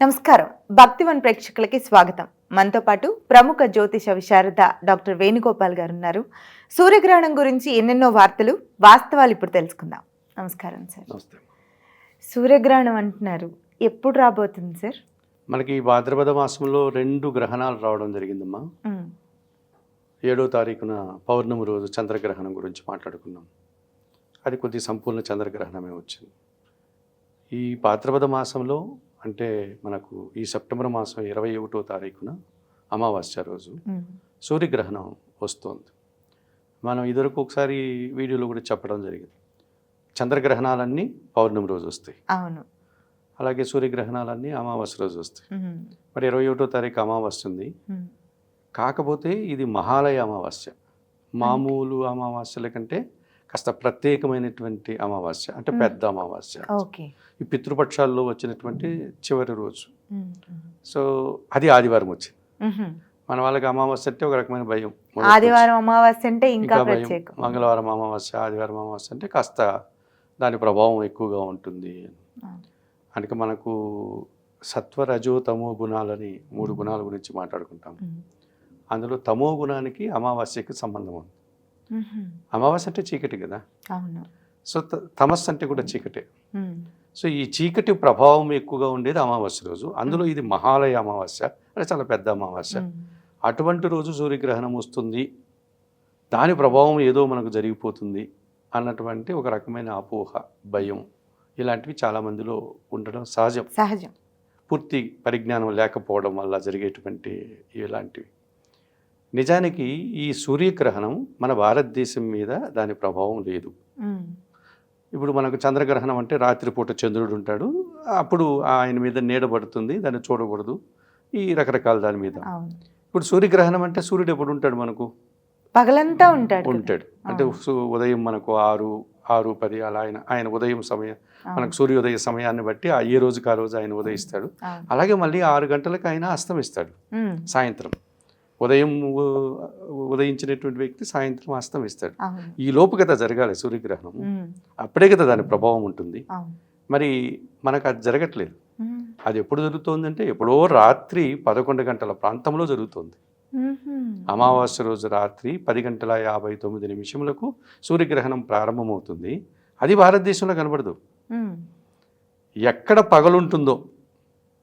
నమస్కారం. భక్తివన్ ప్రేక్షకులకి స్వాగతం. మనతో పాటు ప్రముఖ జ్యోతిష విశారద డాక్టర్ వేణుగోపాల్ గారు ఉన్నారు సూర్యగ్రహణం గురించి ఎన్నెన్నో వార్తలు వాస్తవాలు ఇప్పుడు తెలుసుకుందాం. నమస్కారం సార్. నమస్తే. సూర్యగ్రహణం అంటున్నారు. ఎప్పుడు రాబోతుంది సార్? మనకి ఈ భాద్రపద మాసంలో రెండు గ్రహణాలు రావడం జరిగిందమ్మా. ఏడో తారీఖున పౌర్ణమి రోజు చంద్రగ్రహణం గురించి మాట్లాడుకున్నాం. అది కొద్ది సంపూర్ణ చంద్రగ్రహణమే వచ్చింది. ఈ భాద్రపద మాసంలో అంటే మనకు ఈ సెప్టెంబర్ మాసం ఇరవై ఒకటో తారీఖున అమావాస్య రోజు సూర్యగ్రహణం వస్తుంది. మనం ఇదివరకు ఒకసారి వీడియోలో కూడా చెప్పడం జరిగింది. చంద్రగ్రహణాలన్నీ పౌర్ణమి రోజు వస్తాయి. అవును. అలాగే సూర్యగ్రహణాలన్నీ అమావాస్య రోజు వస్తాయి. మరి ఇరవై ఒకటో తారీఖు అమావాస్య ఉంది. కాకపోతే ఇది మహాలయ అమావాస్య. మామూలు అమావాస్యల కంటే కాస్త ప్రత్యేకమైనటువంటి అమావాస్య అంటే. పెద్ద అమావాస్య. ఈ పితృపక్షాల్లో వచ్చినటువంటి చివరి రోజు. సో అది ఆదివారం వచ్చింది. మన వాళ్ళకి అమావాస్య అంటే ఒక రకమైన భయం. ఆదివారం అమావాస్య అంటే. ఇంకా భయం. మంగళవారం అమావాస్య ఆదివారం అమావాస్య అంటే కాస్త దాని ప్రభావం ఎక్కువగా ఉంటుంది. అందుకే మనకు సత్వ రజో తమో గుణాలని మూడు గుణాల గురించి మాట్లాడుకుంటాం. అందులో తమో గుణానికి అమావాస్యకి సంబంధం ఉంది. అమావాస్య అంటే చీకటి కదా? అవును. సో త- తమస్సు అంటే కూడా చీకటే. సో ఈ చీకటి ప్రభావం ఎక్కువగా ఉండేది అమావాస్య రోజు. అందులో ఇది మహాలయ అమావాస్య అంటే చాలా పెద్ద అమావాస్య. అటువంటి రోజు సూర్యగ్రహణం వస్తుంది. దాని ప్రభావం ఏదో మనకు జరిగిపోతుంది అన్నటువంటి ఒక రకమైన అపోహ భయం ఇలాంటివి చాలా మందిలో ఉండడం సహజం. సహజం. పూర్తి పరిజ్ఞానం లేకపోవడం వల్ల జరిగేటువంటి ఇలాంటివి. నిజానికి ఈ సూర్యగ్రహణం మన భారతదేశం మీద దాని ప్రభావం లేదు. ఇప్పుడు మనకు చంద్రగ్రహణం అంటే రాత్రిపూట చంద్రుడు ఉంటాడు. అప్పుడు ఆయన మీద నీడ పడుతుంది దాన్ని చూడకూడదు. ఈ రకరకాల దాని మీద. ఇప్పుడు సూర్యగ్రహణం అంటే సూర్యుడు ఎప్పుడు ఉంటాడు మనకు? పగలంతా ఉంటాడు. ఉంటాడు. అంటే ఉదయం మనకు ఆరు ఆరు పది అలా ఆయన ఆయన ఉదయం సమయం. మనకు సూర్యోదయ సమయాన్ని బట్టి ఆ ఏ రోజుకి ఆ రోజు ఆయన ఉదయిస్తాడు. అలాగే మళ్ళీ ఆరు గంటలకు ఆయన అస్తమిస్తాడు సాయంత్రం. ఉదయం ఉదయించినటువంటి వ్యక్తి సాయంత్రం అస్తమిస్తాడు ఈ లోపు కదా జరగాలి సూర్యగ్రహణం. అప్పుడే కదా దాని ప్రభావం ఉంటుంది. మరి మనకు అది జరగట్లేదు. అది ఎప్పుడు జరుగుతోందంటే ఎప్పుడో రాత్రి పదకొండు గంటల ప్రాంతంలో జరుగుతోంది. అమావాస్య రోజు రాత్రి పది గంటల యాభై తొమ్మిది నిమిషములకు సూర్యగ్రహణం ప్రారంభమవుతుంది. అది భారతదేశంలో కనబడదు. ఎక్కడ పగలుంటుందో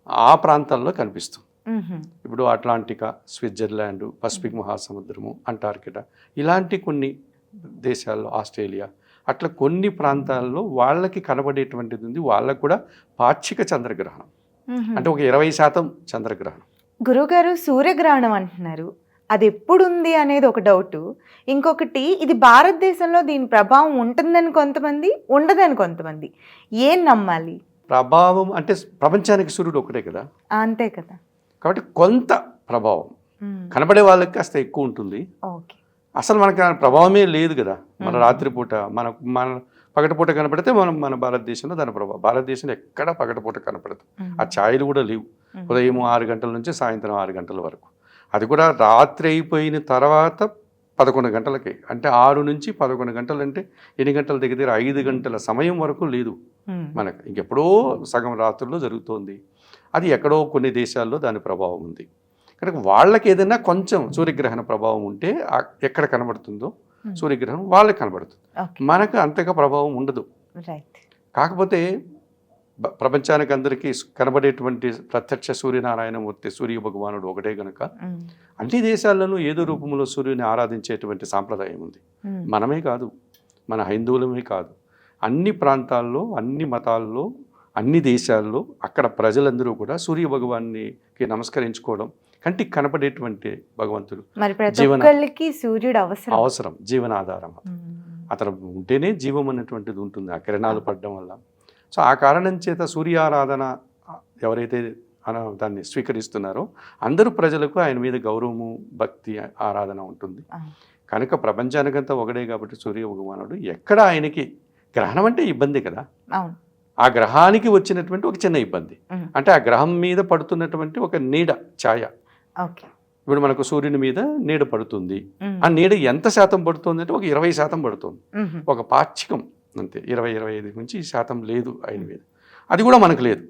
ఆ ప్రాంతాల్లో కనిపిస్తుంది. ఇప్పుడు అట్లాంటికా స్విట్జర్లాండ్ పసిఫిక్ మహాసముద్రము అంటార్కిటా ఇలాంటి కొన్ని దేశాల్లో ఆస్ట్రేలియా అట్లా కొన్ని ప్రాంతాల్లో వాళ్ళకి కనబడేటువంటిది ఉంది. వాళ్ళకు కూడా పాక్షిక చంద్రగ్రహణం. అంటే ఒక ఇరవై శాతం చంద్రగ్రహణం. గురుగారు సూర్యగ్రహణం అంటున్నారు. అది ఎప్పుడు ఉంది అనేది ఒక డౌట్. ఇంకొకటి ఇది భారతదేశంలో దీని ప్రభావం ఉంటుందని కొంతమంది ఉండదని కొంతమంది. ఏం నమ్మాలి? ప్రభావం అంటే ప్రపంచానికి సూర్యుడు ఒకటే కదా. అంతే కదా. కాబట్టి కొంత ప్రభావం. కనబడే వాళ్ళకి కాస్త ఎక్కువ ఉంటుంది. అసలు మనకి ప్రభావమే లేదు కదా. మన. రాత్రిపూట మన మన పగటిపూట కనపడితే మనం మన భారతదేశంలో దాని ప్రభావం. భారతదేశంలో ఎక్కడ పగటిపూట కనపడదు. ఆ ఛాయలు కూడా లేవు. ఉదయం ఆరు గంటల నుంచి సాయంత్రం ఆరు గంటల వరకు. అది కూడా రాత్రి అయిపోయిన తర్వాత పదకొండు గంటలకి. అంటే ఆరు నుంచి పదకొండు గంటలు అంటే ఎన్ని గంటల దగ్గర దగ్గర ఐదు గంటల సమయం వరకు లేదు. మనకు ఇంకెప్పుడో సగం రాత్రుల్లో జరుగుతోంది. అది ఎక్కడో కొన్ని దేశాల్లో దాని ప్రభావం ఉంది. కనుక వాళ్ళకి ఏదైనా కొంచెం సూర్యగ్రహణ ప్రభావం ఉంటే ఎక్కడ కనబడుతుందో సూర్యగ్రహణం వాళ్ళకి కనబడుతుంది. మనకు అంతగా ప్రభావం ఉండదు. కాకపోతే ప్రపంచానికి అందరికీ కనబడేటువంటి ప్రత్యక్ష సూర్యనారాయణమూర్తి సూర్య భగవానుడు ఒకటే గనుక అన్ని దేశాల్లోనూ ఏదో రూపంలో సూర్యుని ఆరాధించేటువంటి సాంప్రదాయం ఉంది. మనమే కాదు. మన హైందువులమే కాదు. అన్ని ప్రాంతాల్లో అన్ని మతాల్లో అన్ని దేశాల్లో అక్కడ ప్రజలందరూ కూడా సూర్య భగవానికి నమస్కరించుకోవడం కంటికి కనపడేటువంటి భగవంతుడు మరి ప్రతి జీవన- ఒక్కళ్ళకి సూర్యుడు అవసరం. అవసరం జీవనాధారం అతను ఉంటేనే జీవం అనేటువంటిది ఉంటుంది ఆ కిరణాలు పడడం వల్ల. సో ఆ కారణం చేత సూర్యారాధన ఎవరైతే దాన్ని స్వీకరిస్తున్నారో అందరూ ప్రజలకు ఆయన మీద గౌరవము భక్తి ఆరాధన ఉంటుంది. కనుక ప్రపంచానికంతా ఒకడే కాబట్టి సూర్య భగవానుడు ఎక్కడ ఆయనకి గ్రహణం అంటే ఇబ్బంది కదా. అవును. ఆ గ్రహానికి వచ్చినటువంటి ఒక చిన్న ఇబ్బంది. అంటే ఆ గ్రహం మీద పడుతున్నటువంటి ఒక నీడ ఛాయ. ఇప్పుడు మనకు సూర్యుని మీద నీడ పడుతుంది. ఆ నీడ ఎంత శాతం పడుతుంది అంటే ఒక ఇరవై శాతం పడుతుంది. ఒక పాక్షికం అంతే ఇరవై ఇరవై ఐదు నుంచి శాతం లేదు ఆయన మీద. అది కూడా మనకు లేదు.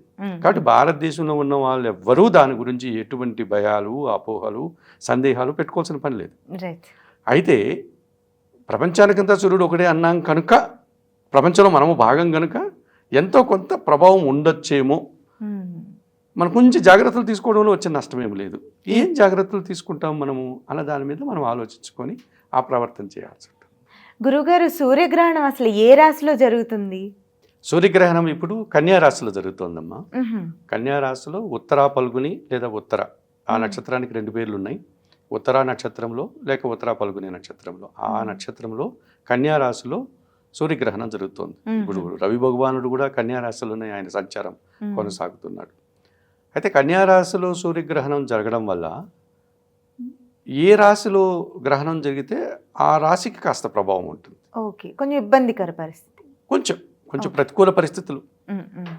కాబట్టి భారతదేశంలో ఉన్న వాళ్ళు ఎవ్వరూ దాని గురించి ఎటువంటి భయాలు అపోహలు సందేహాలు పెట్టుకోవాల్సిన పని లేదు. అయితే ప్రపంచానికంతా సూర్యుడు ఒకటే అన్నాం కనుక ప్రపంచంలో మనము భాగం కనుక ఎంతో కొంత ప్రభావం ఉండొచ్చేమో. మనం కొంచెం జాగ్రత్తలు తీసుకోవడంలో వచ్చే నష్టం ఏమి లేదు ఏం జాగ్రత్తలు తీసుకుంటాం మనము అన్న దాని మీద మనం ఆలోచించుకొని ఆ ప్రవర్తన చేయాల్సి ఉంటుంది గురుగారు సూర్యగ్రహణం అసలు ఏ రాశిలో జరుగుతుంది సూర్యగ్రహణం ఇప్పుడు కన్యా రాశిలో జరుగుతోందమ్మా ఉహుం. కన్యా రాశిలో ఉత్తరా పల్గుని లేదా ఉత్తర ఆ. నక్షత్రానికి రెండు పేర్లు ఉన్నాయి ఉత్తరా నక్షత్రంలో లేక ఉత్తరా పల్గుని నక్షత్రంలో ఆ. నక్షత్రంలో కన్యా రాశిలో సూర్యగ్రహణం జరుగుతోంది. ఇప్పుడు రవి భగవానుడు కూడా కన్యా రాశిలోనే ఆయన సంచారం. కొనసాగుతున్నాడు అయితే కన్యా రాశిలో సూర్యగ్రహణం జరగడం వల్ల ఏ రాశిలో గ్రహణం జరిగితే ఆ రాశికి కాస్త ప్రభావం ఉంటుంది ఓకే కొంచెం ఇబ్బందికర పరిస్థితి కొంచెం కొంచెం. ప్రతికూల పరిస్థితులు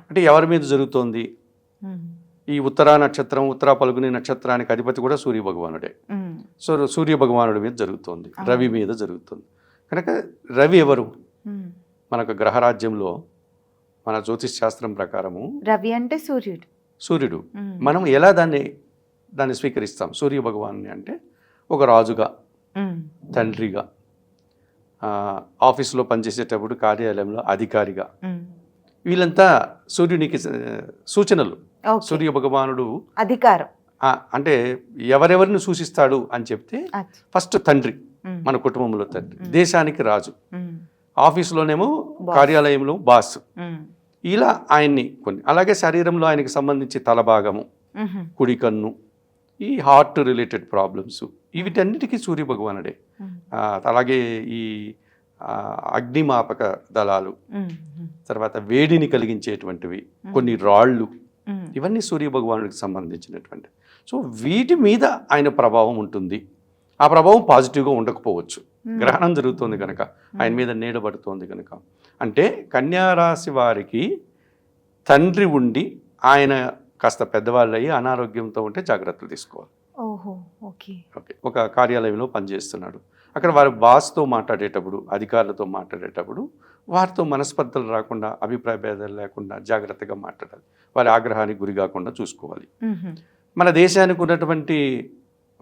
అంటే ఎవరి మీద జరుగుతోంది ఈ ఉత్తరా నక్షత్రం ఉత్తరా పలుగుని నక్షత్రానికి అధిపతి కూడా సూర్య భగవానుడే. సో సూర్య భగవానుడి మీద జరుగుతోంది. రవి మీద జరుగుతుంది కనుక రవి ఎవరు. మనకు గ్రహరాజ్యంలో మన జ్యోతిష్ శాస్త్రం ప్రకారము రవి అంటే సూర్యుడు సూర్యుడు. మనం ఎలా దాన్ని దాన్ని స్వీకరిస్తాం సూర్య భగవాన్ని అంటే ఒక రాజుగా. తండ్రిగా ఆఫీసులో పనిచేసేటప్పుడు కార్యాలయంలో అధికారిగా. వీళ్ళంతా సూర్యునికి సూచనలు. సూర్య భగవానుడు అధికారం అంటే ఎవరెవరిని సూచిస్తాడు అని చెప్తే. ఫస్ట్ తండ్రి. మన కుటుంబంలో తండ్రి. దేశానికి రాజు. ఆఫీసులోనేమో. కార్యాలయంలో బాస్. ఇలా ఆయన్ని కొన్ని అలాగే శరీరంలో ఆయనకి సంబంధించి తలభాగము ఉహుం. కుడి కన్ను ఈ హార్ట్ రిలేటెడ్ ప్రాబ్లమ్స్ వీటన్నిటికీ సూర్య భగవానుడే ఉమ్. ఆ, అలాగే ఈ అగ్నిమాపక దళాలు. తర్వాత వేడిని కలిగించేటువంటివి కొన్ని రాళ్ళు. ఇవన్నీ సూర్య భగవానుడికి సంబంధించినటువంటి సో వీటి మీద ఆయన ప్రభావం ఉంటుంది ఆ ప్రభావం పాజిటివ్గా ఉండకపోవచ్చు. గ్రహణం జరుగుతోంది కనుక. ఆయన మీద నీడ పడుతోంది కనుక. అంటే కన్యారాశి వారికి తండ్రి ఉండి ఆయన కాస్త పెద్దవాళ్ళు అయ్యి అనారోగ్యంతో ఉంటే జాగ్రత్తలు తీసుకోవాలి. ఓహో ఓకే. ఓకే. ఒక కార్యాలయంలో పనిచేస్తున్నాడు. అక్కడ వారి బాస్తో మాట్లాడేటప్పుడు అధికారులతో మాట్లాడేటప్పుడు వారితో మనస్పర్ధలు రాకుండా అభిప్రాయ భేదాలు లేకుండా జాగ్రత్తగా మాట్లాడాలి. వారి ఆగ్రహానికి గురి కాకుండా చూసుకోవాలి. మన దేశానికి ఉన్నటువంటి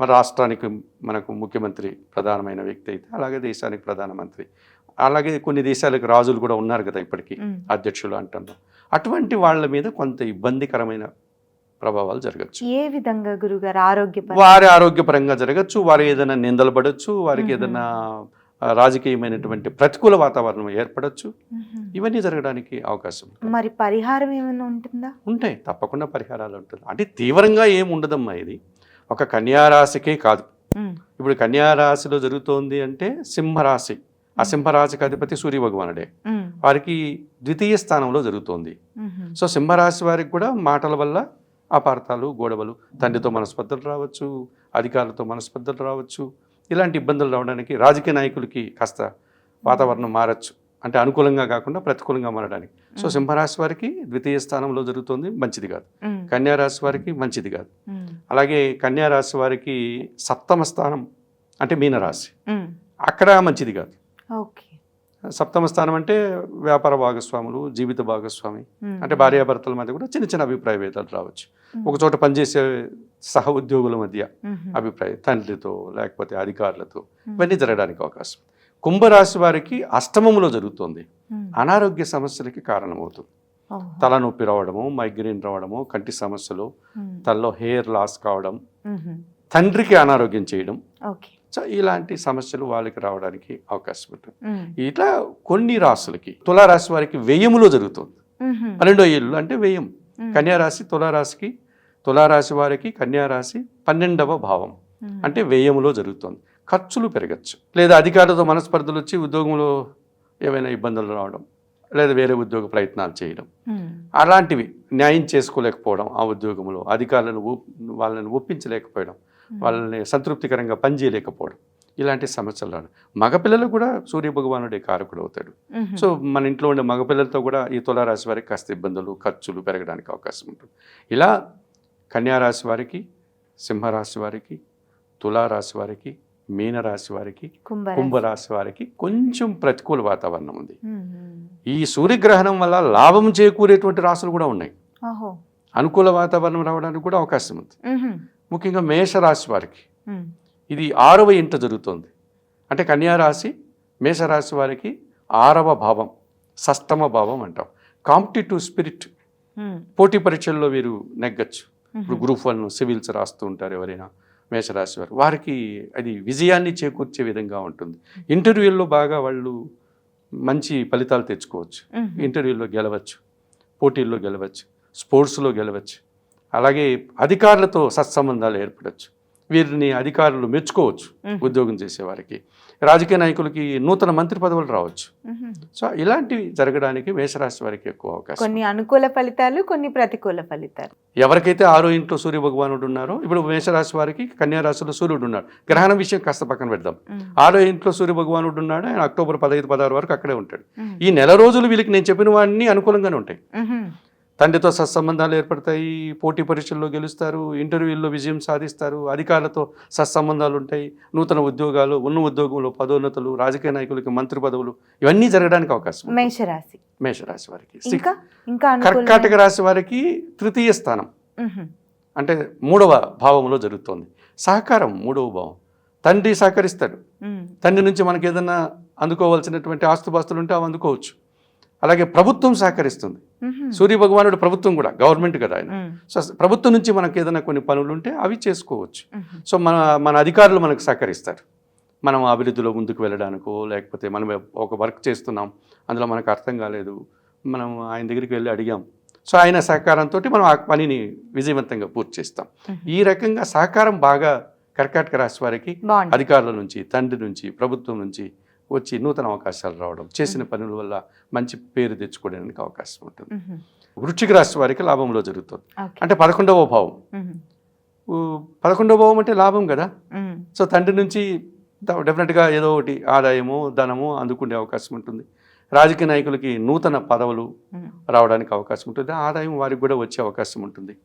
మన రాష్ట్రానికి మనకు ముఖ్యమంత్రి ప్రధానమైన వ్యక్తి అయితే అలాగే దేశానికి ప్రధానమంత్రి. అలాగే కొన్ని దేశాలకు రాజులు కూడా ఉన్నారు కదా ఇప్పటికీ. అధ్యక్షులు అంటున్నాం అటువంటి వాళ్ళ మీద కొంత ఇబ్బందికరమైన ప్రభావాలు జరగచ్చు. ఏ విధంగా గురుగారు? ఆరోగ్య వారి ఆరోగ్యపరంగా జరగచ్చు వారు ఏదైనా నిందలు పడవచ్చు వారికి. ఏదైనా రాజకీయమైనటువంటి ప్రతికూల వాతావరణం ఏర్పడచ్చు. ఇవన్నీ జరగడానికి అవకాశం. మరి పరిహారం ఏమైనా ఉంటుందా? ఉంటాయి. తప్పకుండా పరిహారాలు ఉంటుంది. అంటే తీవ్రంగా ఏం ఉండదమ్మా ఇది. ఒక కన్యారాశికే కాదు. ఇప్పుడు కన్యారాశిలో జరుగుతోంది అంటే సింహరాశి. ఆ సింహరాశికి అధిపతి సూర్య భగవానుడే. వారికి ద్వితీయ స్థానంలో జరుగుతోంది. సో సింహరాశి వారికి కూడా మాటల వల్ల అపార్థాలు గొడవలు తండ్రితో మనస్పర్ధలు రావచ్చు అధికారులతో మనస్పర్ధలు రావచ్చు. ఇలాంటి ఇబ్బందులు రావడానికి రాజకీయ నాయకులకి కాస్త వాతావరణం మారచ్చు. అంటే అనుకూలంగా కాకుండా ప్రతికూలంగా మారడానికి సో. సింహరాశి వారికి ద్వితీయ స్థానంలో జరుగుతుంది మంచిది కాదు. కన్యారాశి వారికి మంచిది కాదు. అలాగే కన్యారాశి వారికి సప్తమ స్థానం అంటే మీనరాశి. అక్కడ మంచిది కాదు ఓకే సప్తమ స్థానం అంటే వ్యాపార భాగస్వాములు జీవిత భాగస్వామి. అంటే భార్యాభర్తల మధ్య కూడా చిన్న చిన్న అభిప్రాయ భేదాలు రావచ్చు. ఒక చోట పనిచేసే సహ ఉద్యోగుల మధ్య. అభిప్రాయం తండ్రితో లేకపోతే అధికారులతో. ఇవన్నీ జరగడానికి అవకాశం కుంభరాశి వారికి అష్టమంలో జరుగుతుంది. అనారోగ్య సమస్యలకి కారణమవుతుంది. తలనొప్పి రావడము మైగ్రేన్ రావడము కంటి సమస్యలు. తలలో హెయిర్ లాస్ కావడం. తండ్రికి అనారోగ్యం చేయడం సో ఇలాంటి సమస్యలు వాళ్ళకి రావడానికి అవకాశం ఉంటుంది. ఇట్లా కొన్ని రాసులకి తులారాశి వారికి వ్యయములో జరుగుతుంది. పన్నెండో ఏళ్ళు అంటే వ్యయం. కన్యారాశి తులారాశికి తులారాశి వారికి కన్యారాశి పన్నెండవ భావం. అంటే వ్యయములో జరుగుతుంది ఖర్చులు పెరగచ్చు లేదా అధికారులతో మనస్పర్ధలు వచ్చి ఉద్యోగంలో ఏవైనా ఇబ్బందులు రావడం లేదా వేరే ఉద్యోగ ప్రయత్నాలు చేయడం. అలాంటివి న్యాయం చేసుకోలేకపోవడం ఆ ఉద్యోగంలో అధికారులను వాళ్ళని ఒప్పించలేకపోవడం. వాళ్ళని సంతృప్తికరంగా పనిచేయలేకపోవడం ఇలాంటి సమస్యలు మగపిల్లలు కూడా సూర్య భగవానుడే కారకుడు అవుతాడు. సో మన ఇంట్లో ఉండే మగపిల్లలతో కూడా ఈ తులారాశి వారికి కాస్త ఇబ్బందులు ఖర్చులు పెరగడానికి అవకాశం ఉంటుంది ఇలా కన్యారాశి వారికి సింహరాశి వారికి తులారాశి వారికి మీనరాశి వారికి కుంభరాశి. వారికి కొంచెం ప్రతికూల వాతావరణం ఉంది. ఈ సూర్యగ్రహణం వల్ల లాభం చేకూరేటువంటి రాసులు కూడా ఉన్నాయి. అనుకూల వాతావరణం రావడానికి కూడా అవకాశం ఉంది. ముఖ్యంగా మేషరాశి వారికి. ఇది ఆరవ ఇంట జరుగుతుంది. అంటే కన్యా రాశి మేషరాశి వారికి ఆరవ భావం సష్టమ భావం అంటాం. కాంపిటేటివ్ స్పిరిట్ పోటీ పరీక్షల్లో వీరు నెగ్గచ్చు. ఇప్పుడు. గ్రూప్ వన్ సివిల్స్ రాస్తూ ఉంటారు ఎవరైనా. మేషరాశి వారు. వారికి అది విజయాన్ని చేకూర్చే విధంగా ఉంటుంది. ఇంటర్వ్యూల్లో బాగా వాళ్ళు మంచి ఫలితాలు తెచ్చుకోవచ్చు. ఉహు. ఇంటర్వ్యూలో గెలవచ్చు పోటీల్లో గెలవచ్చు స్పోర్ట్స్లో గెలవచ్చు అలాగే అధికారులతో సత్సంబంధాలు ఏర్పడవచ్చు వీరిని అధికారులు మెచ్చుకోవచ్చు. ఉద్యోగం చేసేవారికి. రాజకీయ నాయకులకి నూతన మంత్రి పదవులు రావచ్చు. సో ఇలాంటివి జరగడానికి మేషరాశి వారికి ఎక్కువ అవకాశం. కొన్ని అనుకూల ఫలితాలు కొన్ని ప్రతికూల ఫలితాలు. ఎవరికైతే ఆరో ఇంట్లో సూర్య భగవానుడు ఉన్నారో ఇప్పుడు మేషరాశి వారికి కన్యా రాశిలో సూర్యుడు ఉన్నాడు. గ్రహణం విషయం కాస్త పక్కన పెడదాం. ఆరో ఇంట్లో సూర్య భగవానుడు ఉన్నాడు ఆయన అక్టోబర్ పదహైదు పదహారు వరకు అక్కడే ఉంటాడు. ఈ నెల రోజులు వీళ్ళకి నేను చెప్పిన వాడిని అనుకూలంగానే ఉంటాయి. తండ్రితో సత్సంబంధాలు ఏర్పడతాయి పోటీ పరీక్షల్లో గెలుస్తారు ఇంటర్వ్యూల్లో విజయం సాధిస్తారు అధికారులతో సత్సంబంధాలు ఉంటాయి నూతన ఉద్యోగాలు ఉన్న ఉద్యోగంలో పదోన్నతులు రాజకీయ నాయకులకి మంత్రి పదవులు ఇవన్నీ జరగడానికి అవకాశం. మేషరాశి. మేషరాశి వారికి. ఇంకా? కర్కాటక రాశి వారికి తృతీయ స్థానం. అంటే మూడవ భావంలో జరుగుతోంది. సహకారం మూడవ భావం. తండ్రి సహకరిస్తాడు. తండ్రి నుంచి మనకి ఏదైనా అందుకోవాల్సినటువంటి ఆస్తుపాస్తులు ఉంటే అవి అందుకోవచ్చు. అలాగే ప్రభుత్వం సహకరిస్తుంది. సూర్య భగవానుడు ప్రభుత్వం కూడా గవర్నమెంట్ కదా ఆయన. సో ప్రభుత్వం నుంచి మనకి ఏదైనా కొన్ని పనులు ఉంటే అవి చేసుకోవచ్చు. సో మన మన అధికారులు మనకు సహకరిస్తారు. మనం అభివృద్ధిలో ముందుకు వెళ్ళడానికో లేకపోతే మనం ఒక వర్క్ చేస్తున్నాం అందులో మనకు అర్థం కాలేదు మనం ఆయన దగ్గరికి వెళ్ళి అడిగాం. సో ఆయన సహకారంతో మనం ఆ పనిని విజయవంతంగా పూర్తి చేస్తాం. ఈ రకంగా సహకారం బాగా కర్కాటక రాశి వారికి అధికారుల నుంచి తండ్రి నుంచి ప్రభుత్వం నుంచి వచ్చి నూతన అవకాశాలు రావడం చేసిన పనుల వల్ల మంచి పేరు తెచ్చుకోవడానికి అవకాశం ఉంటుంది. వృశ్చిక రాశి వారికి లాభంలో జరుగుతుంది. అంటే పదకొండవ భావం. పదకొండవ భావం అంటే లాభం కదా. సో తండ్రి నుంచి డెఫినెట్గా ఏదో ఒకటి ఆదాయము ధనము అందుకునే అవకాశం ఉంటుంది. రాజకీయ నాయకులకి నూతన పదవులు. రావడానికి అవకాశం ఉంటుంది. ఆదాయం వారికి కూడా వచ్చే అవకాశం ఉంటుంది.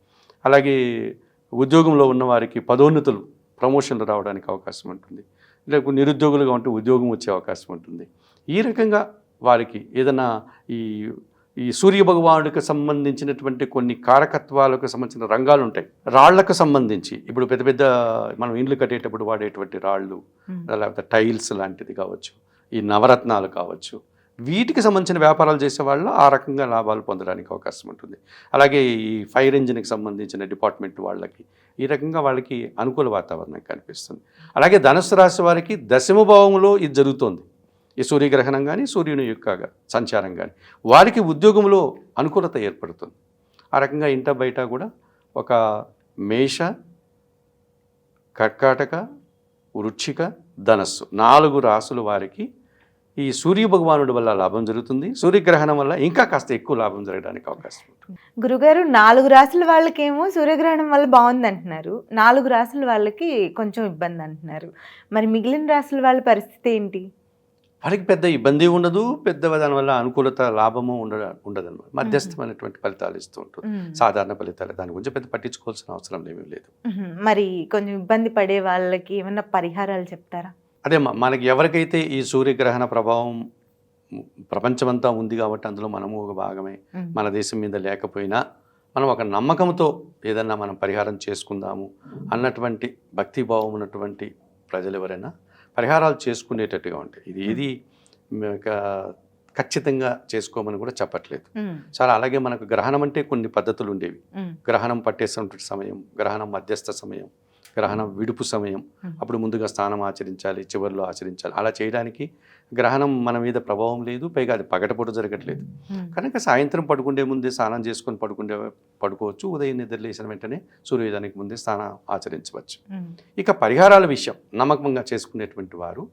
అలాగే ఉద్యోగంలో ఉన్న వారికి పదోన్నతులు ప్రమోషన్లు రావడానికి అవకాశం ఉంటుంది. లేకపోతే నిరుద్యోగులుగా ఉంటే ఉద్యోగం వచ్చే అవకాశం ఉంటుంది. ఈ రకంగా వారికి ఏదైనా ఈ ఈ సూర్య భగవానుడికి సంబంధించినటువంటి కొన్ని కారకత్వాలకు సంబంధించిన రంగాలు ఉంటాయి. రాళ్ళకు సంబంధించి ఇప్పుడు పెద్ద పెద్ద మనం ఇండ్లు కట్టేటప్పుడు వాడేటువంటి రాళ్ళు మ్మ్. లేకపోతే టైల్స్ లాంటిది కావచ్చు ఈ నవరత్నాలు కావచ్చు వీటికి సంబంధించిన వ్యాపారాలు చేసే వాళ్ళు ఆ రకంగా లాభాలు పొందడానికి అవకాశం ఉంటుంది. అలాగే ఈ ఫైర్ ఇంజిన్కి సంబంధించిన డిపార్ట్మెంట్ వాళ్ళకి ఈ రకంగా వాళ్ళకి అనుకూల వాతావరణం కనిపిస్తుంది. అలాగే ధనుసు రాశి వారికి దశమ భావంలో ఇది జరుగుతోంది. ఈ సూర్యగ్రహణం కానీ సూర్యుని యొక్క సంచారం కానీ వారికి ఉద్యోగంలో అనుకూలత ఏర్పడుతుంది. ఆ రకంగా ఇంట బయట కూడా ఒక మేష కర్కాటక వృక్షిక ధనస్సు నాలుగు రాసుల వారికి ఈ సూర్య భగవానుడి వల్ల లాభం జరుగుతుంది. సూర్యగ్రహణం వల్ల ఇంకా కాస్త ఎక్కువ లాభం జరగడానికి అవకాశం ఉంటుంది. గురుగారు నాలుగు రాసుల వాళ్ళకేమో సూర్యగ్రహణం వల్ల బాగుంది అంటున్నారు నాలుగు రాసుల వాళ్ళకి కొంచెం ఇబ్బంది అంటున్నారు. మరి మిగిలిన రాసుల వాళ్ళ పరిస్థితి ఏంటి? వారికి పెద్ద ఇబ్బంది ఉండదు. పెద్ద దానివల్ల అనుకూలత లాభము ఉండ ఉండదన్నమాట. మధ్యస్థమైనటువంటి ఫలితాలు ఇస్తూ ఉంటుంది. సాధారణ ఫలితాలు దాని గురించి పెద్ద పట్టించుకోవాల్సిన అవసరం ఏమీ లేదు. మరి కొంచెం ఇబ్బంది పడే వాళ్ళకి ఏమైనా పరిహారాలు చెప్తారా? అదే మ- మనకి ఎవరికైతే ఈ సూర్యగ్రహణ ప్రభావం ప్రపంచమంతా ఉంది కాబట్టి అందులో మనము ఒక భాగమే. మన దేశం మీద లేకపోయినా మనం ఒక నమ్మకంతో ఏదన్నా మనం పరిహారం చేసుకుందాము అన్నటువంటి భక్తిభావం ఉన్నటువంటి ప్రజలు ఎవరైనా పరిహారాలు చేసుకునేటట్టుగా ఉంటాయి ఇది ఏది ఖచ్చితంగా చేసుకోమని కూడా చెప్పట్లేదు. చాలా అలాగే మనకు గ్రహణం అంటే కొన్ని పద్ధతులు ఉండేవి. గ్రహణం పట్టేసినటువంటి సమయం గ్రహణం మధ్యస్థ సమయం గ్రహణం విడుపు సమయం. అప్పుడు ముందుగా స్నానం ఆచరించాలి చివరిలో ఆచరించాలి అలా చేయడానికి గ్రహణం మన మీద ప్రభావం లేదు పైగా అది పగటపూట జరగట్లేదు. కనుక సాయంత్రం పడుకుండే ముందే స్నానం చేసుకొని పడుకుండే పడుకోవచ్చు ఉదయం నిద్ర లేచిన వెంటనే సూర్యోదయానికి ముందే స్నానం ఆచరించవచ్చు. ఇక పరిహారాల విషయం నమ్మకంగా చేసుకునేటువంటి వారు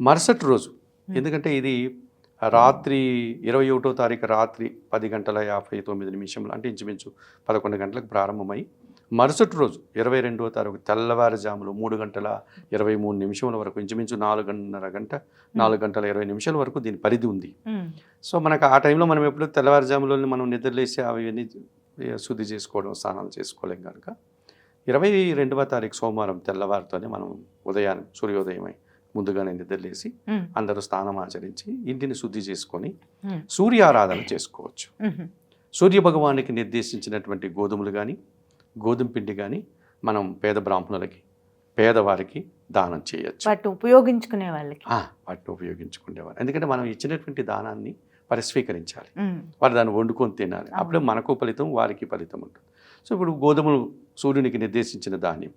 మరుసటి రోజు ఎందుకంటే ఇది రాత్రి ఇరవై ఒకటో తారీఖు రాత్రి పది గంటల యాభై తొమ్మిది నిమిషంలో అంటే ఇంచుమించు పదకొండు గంటలకు ప్రారంభమై మరుసటి రోజు ఇరవై రెండవ తారీఖు తెల్లవారుజాములు మూడు గంటల ఇరవై మూడు నిమిషముల వరకు ఇంచుమించు నాలుగున్నర గంట నాలుగు గంటల ఇరవై నిమిషాల వరకు దీని పరిధి ఉంది. సో మనకు ఆ టైంలో మనం ఎప్పుడు తెల్లవారుజాములో మనం నిద్రలేసి అవన్నీ శుద్ధి చేసుకోవడం స్నానాలు చేసుకోలేం కనుక ఇరవై రెండవ తారీఖు సోమవారం తెల్లవారితోనే మనం ఉదయాన్నే సూర్యోదయమై ముందుగానే నిద్రలేసి అందరూ స్నానం ఆచరించి ఇంటిని శుద్ధి చేసుకొని సూర్యారాధన చేసుకోవచ్చు. సూర్య భగవానికి నిర్దేశించినటువంటి గోధుమలు కానీ గోధుమ పిండి కానీ మనం పేద బ్రాహ్మణులకి పేదవారికి దానం చేయొచ్చు. వాటిని ఉపయోగించుకునే వాళ్ళకి. వాటిని ఉపయోగించుకునేవారు ఎందుకంటే మనం ఇచ్చినటువంటి దానాన్ని పరిస్వీకరించాలి. వారు దాన్ని వండుకొని తినాలి. అప్పుడే మనకు ఫలితం వారికి ఫలితం ఉంటుంది. సో ఇప్పుడు గోధుమలు సూర్యునికి నిర్దేశించిన ధాన్యం.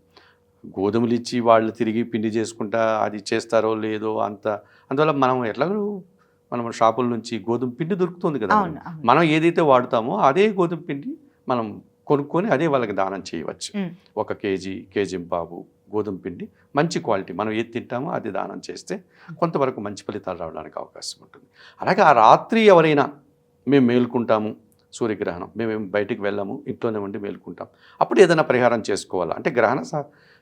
గోధుమలు ఇచ్చి వాళ్ళు తిరిగి పిండి చేసుకుంటా అది చేస్తారో లేదో అంత అందువల్ల మనం ఎట్లాగో మనం షాపుల నుంచి గోధుమ పిండి దొరుకుతుంది కదా మనం ఏదైతే వాడుతామో అదే గోధుమ పిండి మనం కొనుక్కొని అదే వాళ్ళకి దానం చేయవచ్చు. ఒక కేజీ కేజీ బాబు గోధుమ పిండి మంచి క్వాలిటీ. మనం ఏది తింటామో అది దానం చేస్తే కొంతవరకు మంచి ఫలితాలు రావడానికి అవకాశం ఉంటుంది. అలాగే ఆ రాత్రి ఎవరైనా మేము మేల్కుంటాము సూర్యగ్రహణం. మేమేం బయటికి వెళ్ళాము ఇంట్లోనే ఉండి మేల్కుంటాం. అప్పుడు ఏదైనా పరిహారం చేసుకోవాలా? అంటే గ్రహణ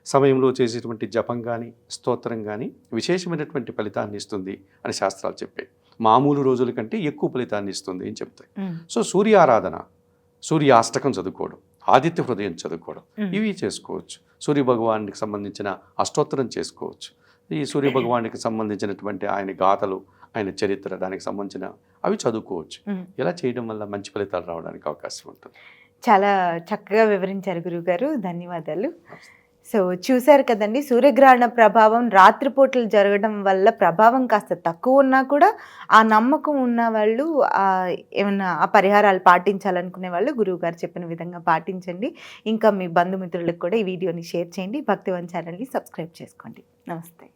సమయంలో చేసేటువంటి జపం కానీ స్తోత్రం కానీ విశేషమైనటువంటి ఫలితాన్ని ఇస్తుంది అని శాస్త్రాలు చెప్పాయి. మామూలు రోజుల కంటే ఎక్కువ ఫలితాన్ని ఇస్తుంది అని చెప్తాయి. సో సూర్యారాధన సూర్యాష్టకం చదువుకోవడం ఆదిత్య హృదయం చదువుకోవడం. ఇవి చేసుకోవచ్చు. సూర్య భగవానికి సంబంధించిన అష్టోత్తరం చేసుకోవచ్చు. ఈ సూర్య భగవానికి సంబంధించినటువంటి ఆయన గాథలు ఆయన చరిత్ర దానికి సంబంధించిన అవి చదువుకోవచ్చు. ఇలా చేయడం వల్ల మంచి ఫలితాలు రావడానికి అవకాశం ఉంటుంది. చాలా చక్కగా వివరించారు గురుగారు ధన్యవాదాలు. సో చూశారు కదండి సూర్యగ్రహణ ప్రభావం రాత్రిపూటలు జరగడం వల్ల ప్రభావం కాస్త తక్కువ ఉన్నా కూడా ఆ నమ్మకం ఉన్న వాళ్ళు ఏమైనా ఆ పరిహారాలు పాటించాలనుకునే వాళ్ళు గురువు గారు చెప్పిన విధంగా పాటించండి. ఇంకా మీ బంధుమిత్రులకు కూడా ఈ వీడియోని షేర్ చేయండి. భక్తివన్ ఛానల్ని సబ్స్క్రైబ్ చేసుకోండి. నమస్తే.